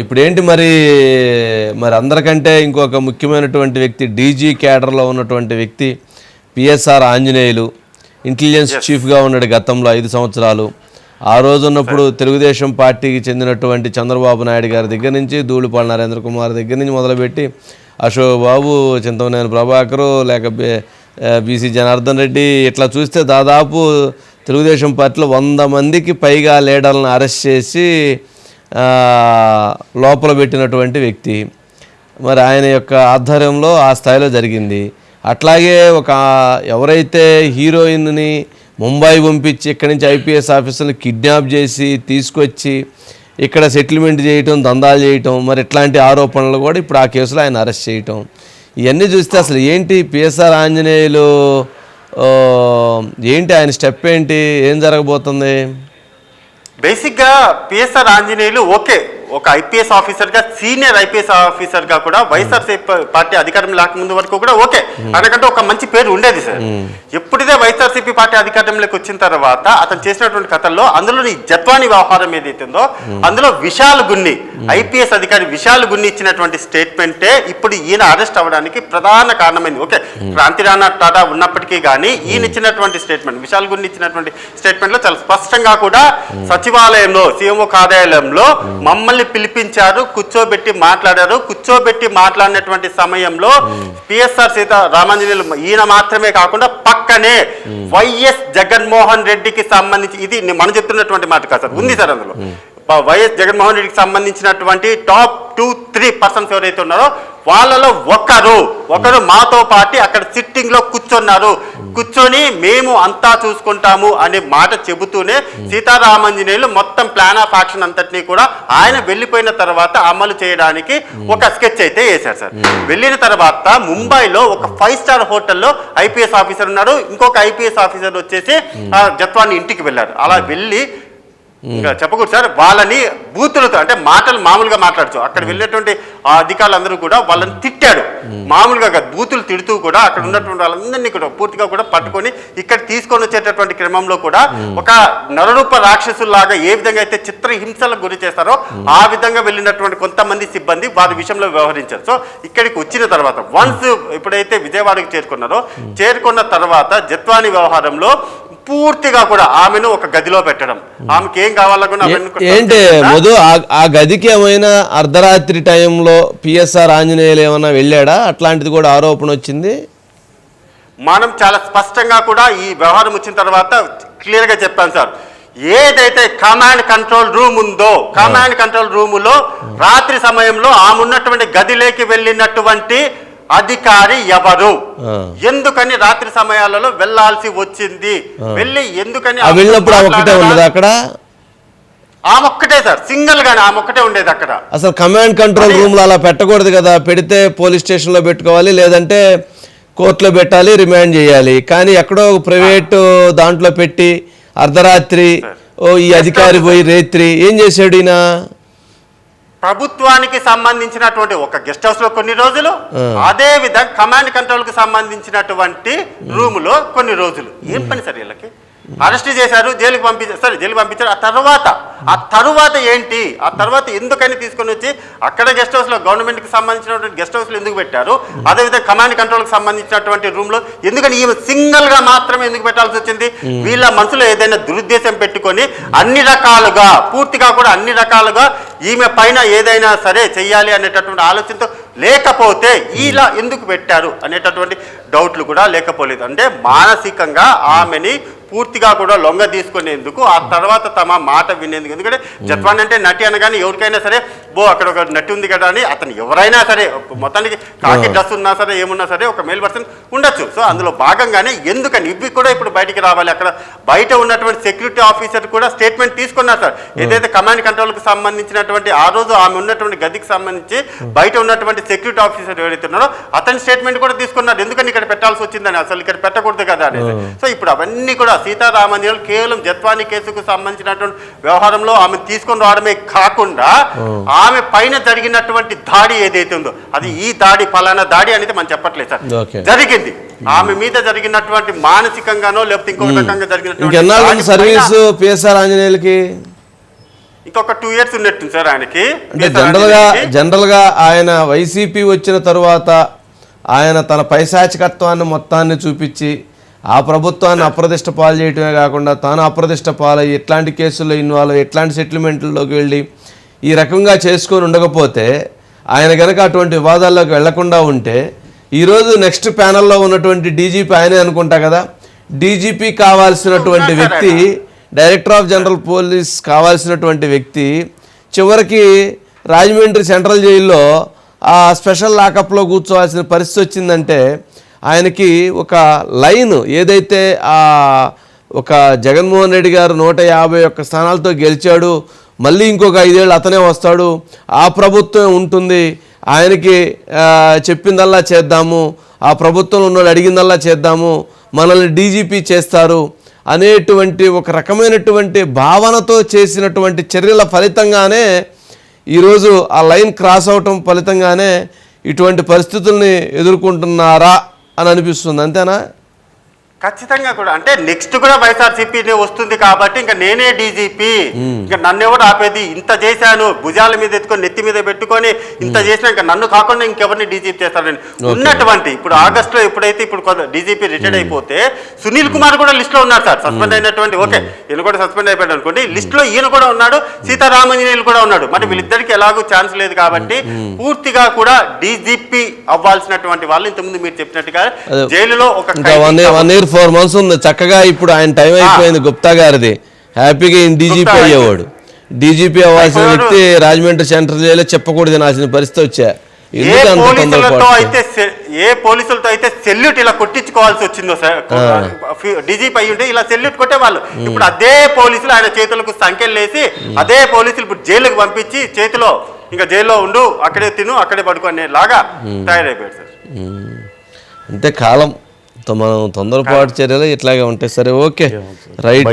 ఇప్పుడు ఏంటి మరి మరి అందరికంటే ఇంకొక ముఖ్యమైనటువంటి వ్యక్తి డీజీ క్యాడర్లో ఉన్నటువంటి వ్యక్తి పిఎస్ఆర్ ఆంజనేయులు ఇంటెలిజెన్స్ చీఫ్గా ఉన్నాడు గతంలో ఐదు సంవత్సరాలు. ఆ రోజు ఉన్నప్పుడు తెలుగుదేశం పార్టీకి చెందినటువంటి చంద్రబాబు నాయుడు గారి దగ్గర నుంచి ధూళిపాల నరేంద్ర కుమార్ దగ్గర నుంచి మొదలుపెట్టి అశోక్ బాబు చింతమనేని ప్రభాకరు లేక బీసీ జనార్దన్ రెడ్డి ఇట్లా చూస్తే దాదాపు తెలుగుదేశం పార్టీలో వంద మందికి పైగా లీడర్లను అరెస్ట్ చేసి లోపల పెట్టినటువంటి వ్యక్తి. మరి ఆయన యొక్క ఆధ్వర్యంలో ఆ స్థాయిలో జరిగింది. అట్లాగే ఒక ఎవరైతే హీరోయిన్ని ముంబై పంపించి ఇక్కడి నుంచి ఐపీఎస్ ఆఫీసర్ని కిడ్నాప్ చేసి తీసుకొచ్చి ఇక్కడ సెటిల్మెంట్ చేయటం దందాలు చేయటం మరి ఇట్లాంటి ఆరోపణలు కూడా ఇప్పుడు ఆ కేసులో ఆయన అరెస్ట్ చేయటం. ఇవన్నీ చూస్తే అసలు ఏంటి పిఎస్ఆర్ ఆంజనేయులు ఏంటి ఆయన స్టెప్ ఏంటి? ఏం జరగబోతుంది? బేసిక్గా పిఎస్ఆర్ ఆంజనేయులు ఓకే. ఒక ఐపీఎస్ ఆఫీసర్గా సీనియర్ ఐపీఎస్ ఆఫీసర్గా కూడా వైఎస్ఆర్సీపీ పార్టీ అధికారం లేకముందు వరకు కూడా ఓకే. ఆయనకంటే ఒక మంచి పేరు ఉండేది సార్. ఎప్పుడైతే వైఎస్ఆర్సీపీ పార్టీ అధికారంలోకి వచ్చిన తర్వాత అతను చేసినటువంటి కథల్లో అందులో ఈ జత్వాని వ్యవహారం ఏదైతుందో అందులో విశాల్ గున్ని ఐపీఎస్ అధికారి విశాల్ గున్ని ఇచ్చినటువంటి స్టేట్మెంటే ఇప్పుడు ఈయన అరెస్ట్ అవ్వడానికి ప్రధాన కారణమైంది. ఓకే. క్రాంతి రాణా టాటా ఉన్నప్పటికీ కానీ ఈయన ఇచ్చినటువంటి స్టేట్మెంట్ విశాల్ గున్ని ఇచ్చినటువంటి స్టేట్మెంట్లో చాలా స్పష్టంగా కూడా సచివాలయంలో సీఎంఓ కార్యాలయంలో మమ్మల్ని పిలిపించారు కూర్చోబెట్టి మాట్లాడారు. కూర్చోబెట్టి మాట్లాడినటువంటి సమయంలో పిఎస్ఆర్ సీత రామాంజనేయులు ఈయన మాత్రమే కాకుండా పక్కనే వైఎస్ జగన్మోహన్ రెడ్డికి సంబంధించి ఇది మనం చెప్తున్నటువంటి మాట కాదు సార్. ఉంది సార్ అందులో. వైఎస్ జగన్మోహన్ రెడ్డికి సంబంధించినటువంటి టాప్ టూ త్రీ పర్సన్స్ ఎవరైతే ఉన్నారో వాళ్ళలో ఒకరు ఒకరు మాతో పాటు అక్కడ సిట్టింగ్లో కూర్చున్నారు. కూర్చొని మేము అంతా చూసుకుంటాము అనే మాట చెబుతూనే సీతారామంజనేయులు మొత్తం ప్లాన్ ఆఫ్ యాక్షన్ అంతటినీ కూడా ఆయన వెళ్ళిపోయిన తర్వాత అమలు చేయడానికి ఒక స్కెచ్ అయితే వేశారు సార్. వెళ్ళిన తర్వాత ముంబైలో ఒక ఫైవ్ స్టార్ హోటల్లో ఐపీఎస్ ఆఫీసర్ ఉన్నారు. ఇంకొక ఐపీఎస్ ఆఫీసర్ వచ్చేసి ఆ, జత్వాని ఇంటికి వెళ్ళారు. అలా వెళ్ళి ఇంకా చెప్పకూడదు సార్ వాళ్ళని బూతులతో అంటే మాటలు మామూలుగా మాట్లాడచ్చు. అక్కడ వెళ్ళినటువంటి ఆ అధికారులందరూ కూడా వాళ్ళని తిట్టాడు. మామూలుగా కాదు బూతులు తిడుతూ కూడా అక్కడ ఉన్నటువంటి వాళ్ళందరినీ కూడా పూర్తిగా కూడా పట్టుకొని ఇక్కడ తీసుకొని వచ్చేటటువంటి క్రమంలో కూడా ఒక నరరూప రాక్షసుల్లాగా ఏ విధంగా అయితే చిత్ర హింసలకు గురి చేస్తారో ఆ విధంగా వెళ్ళినటువంటి కొంతమంది సిబ్బంది వారి విషయంలో వ్యవహరించారు. సో ఇక్కడికి వచ్చిన తర్వాత వన్స్ ఎప్పుడైతే విజయవాడకి చేరుకున్నారో చేరుకున్న తర్వాత జత్వాని వ్యవహారంలో పూర్తిగా కూడా ఆమెను ఒక గదిలో పెట్టడం. ఆమెకి ఏం కావాలనుకున్నా ఏంటి? మధు ఆ- గదికి ఏమైనా అర్ధరాత్రి టైంలో పిఎస్ఆర్ ఆంజనేయులు ఏమైనా వెళ్ళాడా? అట్లాంటిది కూడా ఆరోపణ వచ్చింది. మనం చాలా స్పష్టంగా కూడా ఈ వ్యవహారం వచ్చిన తర్వాత క్లియర్గా చెప్పాను సార్. ఏదైతే కమాండ్ కంట్రోల్ రూమ్ ఉందో కమాండ్ కంట్రోల్ రూములో రాత్రి సమయంలో ఆమె ఉన్నటువంటి గదిలోకి వెళ్ళినటువంటి అధికారి ఎవరు. ఎందుకని రాత్రి సమయాలలో వెళ్ళాల్సి వచ్చింది? వెళ్ళి ఎందుకని ఆ వెళ్ళినప్పుడు? ఉండదు అక్కడ? ఆమె ఒక్కటే సార్ సింగిల్ గానే ఆమె ఒక్కటే ఉండేది అక్కడ. అసలు కమాండ్ కంట్రోల్ అదే. రూమ్లో అలా పెట్టకూడదు కదా? పెడితే పోలీస్ స్టేషన్లో పెట్టుకోవాలి లేదంటే కోర్టులో పెట్టాలి రిమాండ్ చేయాలి. కానీ ఎక్కడో ప్రైవేట్ దాంట్లో పెట్టి అర్ధరాత్రి ఓ ఈ అధికారి పోయి రేత్రి ఏం చేశాడు ఈయన? ప్రభుత్వానికి సంబంధించినటువంటి ఒక గెస్ట్ హౌస్లో కొన్ని రోజులు. అదే విధంగా కమాండ్ కంట్రోల్కి సంబంధించినటువంటి రూమ్లో కొన్ని రోజులు ఏం పని సార్ వీళ్ళకి అరెస్ట్ చేశారు జైలుకి పంపించారు సరే జైలుకి పంపించారు. ఆ తర్వాత ఆ తర్వాత ఏంటి? ఆ తర్వాత ఎందుకని తీసుకొని వచ్చి అక్కడ గెస్ట్ హౌస్లో గవర్నమెంట్కి సంబంధించినటువంటి గెస్ట్ హౌస్లో ఎందుకు పెట్టారు? అదేవిధంగా కమాండ్ కంట్రోల్కి సంబంధించినటువంటి రూమ్లో ఎందుకని ఈమె సింగిల్గా మాత్రమే ఎందుకు పెట్టాల్సి వచ్చింది? వీళ్ళ మనసులో ఏదైనా దురుద్దేశం పెట్టుకొని అన్ని రకాలుగా పూర్తిగా కూడా అన్ని రకాలుగా ఈమె పైన ఏదైనా సరే చెయ్యాలి అనేటటువంటి ఆలోచనతో లేకపోతే ఇలా ఎందుకు పెట్టారు అనేటటువంటి డౌట్లు కూడా లేకపోలేదు. అంటే మానసికంగా ఆమెని పూర్తిగా కూడా లొంగ తీసుకునేందుకు ఆ తర్వాత తమ మాట వినేందుకు. ఎందుకంటే జత్వాన్ అంటే నటి అనగానే ఎవరికైనా సరే బో అక్కడ ఒక నటి ఉంది కదా అని అతను ఎవరైనా సరే మొత్తానికి కాకి డ్రెస్ ఉన్నా సరే ఏమున్నా సరే ఒక మేల్ పర్సన్ ఉండొచ్చు. సో అందులో భాగంగానే ఎందుకని ఇవి కూడా ఇప్పుడు బయటికి రావాలి. అక్కడ బయట ఉన్నటువంటి సెక్యూరిటీ ఆఫీసర్ కూడా స్టేట్మెంట్ తీసుకున్నారు సార్. ఏదైతే కమాండ్ కంట్రోల్కి సంబంధించినటువంటి ఆ రోజు ఆమె ఉన్నటువంటి గదికి సంబంధించి బయట ఉన్నటువంటి సెక్యూరిటీ ఆఫీసర్ ఎవరైతే ఉన్నారో అతని స్టేట్మెంట్ కూడా తీసుకున్నారు. ఎందుకని ఇక్కడ పెట్టాల్సి వచ్చిందని? అసలు ఇక్కడ పెట్టకూడదు కదా అనేది సో ఇప్పుడు అవన్నీ కూడా సీతారామంజనులు కేవలం జత్వాని కేసుకు సంబంధించినటువంటి వ్యవహారంలో ఆమె తీసుకొని రావడమే కాకుండా ఆమె పైన జరిగినటువంటి దాడి ఏదైతే ఉందో అది ఈ దాడి ఫలానా దాడి అనేది మనం చెప్పట్లేదు సార్. జరిగింది. ఆమె మీద జరిగినటువంటి మానసికంగానో లేకపోతే ఇంకొక రకంగా జరిగినటువంటి సర్వీస్ పిఎస్ఆర్ ఆంజనేయులకి? ఇంకొక టూ ఇయర్స్ ఉన్నట్టుంది సార్ ఆయనకి. అంటే జనరల్గా ఆంజనేయులకి. జనరల్గా ఆయన వైసీపీ వచ్చిన తరువాత ఆయన తన పైశాచికత్వాన్ని మొత్తాన్ని చూపించి ఆ ప్రభుత్వాన్ని అప్రదిష్ట పాలు చేయటమే కాకుండా తాను అప్రదిష్ట పాలయ్యి ఇట్లాంటి కేసుల్లో ఇన్వాల్వ్ ఇట్లాంటి సెటిల్మెంట్లలోకి వెళ్ళి ఈ రకంగా చేసుకొని ఉండకపోతే ఆయన కనుక అటువంటి వివాదాల్లోకి వెళ్ళకుండా ఉంటే ఈరోజు నెక్స్ట్ ప్యానల్లో ఉన్నటువంటి డీజీపీ ఆయనే అనుకుంటా కదా? డీజీపీ కావాల్సినటువంటి వ్యక్తి డైరెక్టర్ ఆఫ్ జనరల్ పోలీస్ కావాల్సినటువంటి వ్యక్తి చివరికి రాజమండ్రి సెంట్రల్ జైల్లో ఆ స్పెషల్ లాకప్లో కూర్చోవాల్సిన పరిస్థితి వచ్చిందంటే ఆయనకి ఒక లైన్ ఏదైతే ఆ ఒక జగన్మోహన్ రెడ్డి గారు నూట యాభై ఒక్క స్థానాలతో గెలిచాడు మళ్ళీ ఇంకొక ఐదేళ్ళు అతనే వస్తాడు ఆ ప్రభుత్వం ఉంటుంది ఆయనకి చెప్పిందల్లా చేద్దాము ఆ ప్రభుత్వంలో ఉన్నోళ్ళు అడిగిందల్లా చేద్దాము మనల్ని డీజీపీ చేస్తారు అనేటువంటి ఒక రకమైనటువంటి భావనతో చేసినటువంటి చర్యల ఫలితంగానే ఈరోజు ఆ లైన్ క్రాస్ అవటం ఫలితంగానే ఇటువంటి పరిస్థితుల్ని ఎదుర్కొంటున్నారా? అని అనిపిస్తుంది అంతేనా? ఖచ్చితంగా కూడా. అంటే నెక్స్ట్ కూడా వైఎస్ఆర్సీపీ వస్తుంది కాబట్టి ఇంకా నేనే డీజీపీ ఇంకా నన్ను ఎవరు ఆపేది? ఇంత చేశాను. భుజాల మీద ఎత్తుకొని నెత్తి మీద పెట్టుకొని ఇంత చేసినా ఇంకా నన్ను కాకుండా ఇంకెవరిని డీజీపీ చేస్తారని ఉన్నటువంటి ఇప్పుడు ఆగస్ట్లో ఎప్పుడైతే ఇప్పుడు డీజీపీ రిటైర్డ్ అయిపోతే సునీల్ కుమార్ కూడా లిస్ట్లో ఉన్నారు సార్. సస్పెండ్ అయినటువంటి ఓకే. ఈయన కూడా సస్పెండ్ అయిపోయాడు అనుకోండి. లిస్ట్లో ఈయన కూడా ఉన్నాడు. సీతారామంజనేయులు కూడా ఉన్నాడు. మరి వీళ్ళిద్దరికి ఎలాగో ఛాన్స్ లేదు కాబట్టి పూర్తిగా కూడా డీజీపీ అవ్వాల్సినటువంటి వాళ్ళు ఇంతకుముందు మీరు చెప్పినట్టుగా. జైలులో ఒక ఫోర్ మంత్స్ ఉంది. చక్కగా ఇప్పుడు ఆయన టైం అయిపోయింది గుప్తా గారిది. హ్యాపీగా ఈయన డీజీపీ అయ్యేవాడు. డీజీపీ అవ్వాల్సిన. వ్యక్తి రాజమండ్రి సెంట్రల్ జైల్లో చెప్పకూడదు నాల్సిన పరిస్థితి వచ్చా. ఏ అంత పోలీసులతో అయితే ఏ పోలీసులతో అయితే సెల్యూట్ ఇలా కొట్టించుకోవాల్సి వచ్చిందో సార్ డీజీపీ అయి ఉంటే ఇలా సెల్యూట్ కొట్టేవాళ్ళు. ఇప్పుడు అదే పోలీసులు ఆయన చేతులకు సంఖ్యలు వేసి అదే పోలీసులు ఇప్పుడు జైలుకు పంపించి చేతిలో ఇంకా జైల్లో ఉండు అక్కడే తిను అక్కడే పడుకునే లాగా తయారైపోయాడు సార్. అంటే కాలం మనం తొందరపాటు చర్యలు ఇట్లాగే ఉంటాయి. సరే ఓకే. రైట్.